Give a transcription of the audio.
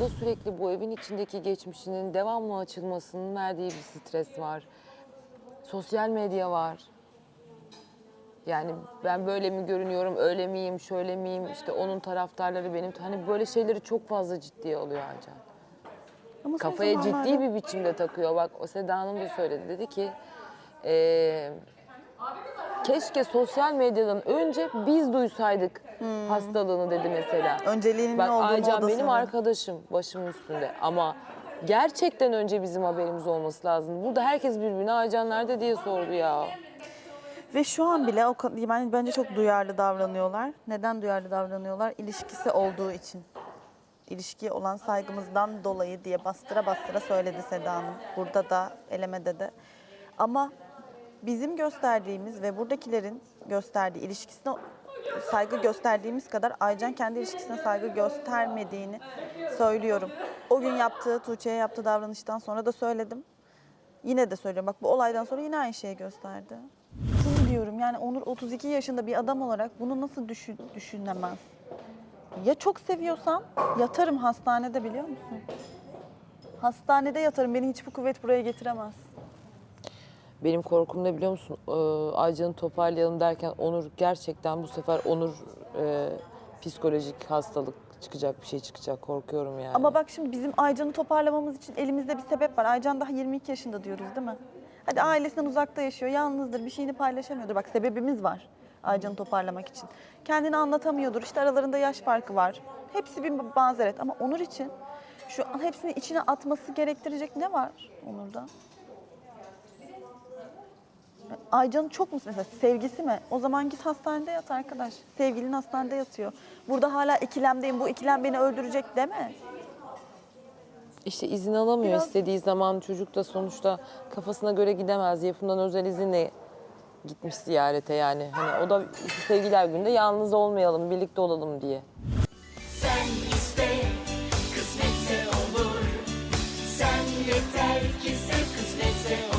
O da sürekli bu evin içindeki geçmişinin devamlı açılmasının verdiği bir stres var. Sosyal medya var. Yani ben böyle mi görünüyorum, öyle miyim, şöyle miyim, işte onun taraftarları benim. Hani böyle şeyleri çok fazla ciddiye alıyor Aycan. Ama son Kafaya zamanlarda- ciddi bir biçimde takıyor. Bak o Seda Hanım da söyledi. Dedi ki eee, keşke sosyal medyadan önce biz duysaydık hastalığını dedi mesela. Önceliğinin Bak ne olduğunu o Aycan da benim söyledi. arkadaşım başımın üstünde ama gerçekten önce bizim haberimiz olması lazım. Burada herkes birbirine Aycan nerede diye sordu ya. Ve şu an bile o kad- ben bence çok duyarlı davranıyorlar. Neden duyarlı davranıyorlar? İlişkisi olduğu için. İlişkiye olan saygımızdan dolayı diye bastıra bastıra söyledi Seda Hanım. Burada da, elemede de. Ama bizim gösterdiğimiz ve buradakilerin gösterdiği ilişkisine saygı gösterdiğimiz kadar Aycan kendi ilişkisine saygı göstermediğini söylüyorum. O gün yaptığı, Tuğçe'ye yaptığı davranıştan sonra da söyledim. Yine de söylüyorum. Bak bu olaydan sonra yine aynı şeyi gösterdi. Şunu diyorum yani Onur 32 yaşında bir adam olarak bunu nasıl düşün, düşünemez? Ya çok seviyorsam yatarım hastanede biliyor musun? Hastanede yatarım. Beni hiçbir kuvvet buraya getiremez. Benim korkum ne biliyor musun? Ee, Aycan'ı toparlayalım derken Onur gerçekten bu sefer Onur e, psikolojik hastalık çıkacak bir şey çıkacak korkuyorum yani. Ama bak şimdi bizim Aycan'ı toparlamamız için elimizde bir sebep var. Aycan daha 22 yaşında diyoruz değil mi? Hadi ailesinden uzakta yaşıyor, yalnızdır, bir şeyini paylaşamıyordur. Bak sebebimiz var Aycan'ı toparlamak için. Kendini anlatamıyordur, işte aralarında yaş farkı var. Hepsi bir mazeret ama Onur için şu hepsini içine atması gerektirecek ne var Onur'da? Aycan'ı çok mu mesela sevgisi mi? O zaman git hastanede yat arkadaş. Sevgilin hastanede yatıyor. Burada hala ikilemdeyim. Bu ikilem beni öldürecek deme. İşte izin alamıyor Biraz- istediği zaman çocuk da sonuçta kafasına göre gidemez. Yapımdan özel izinle gitmiş ziyarete yani. Hani o da sevgiler günde yalnız olmayalım, birlikte olalım diye. Sen iste kısmetse olur Sen yeter ki sev kısmetse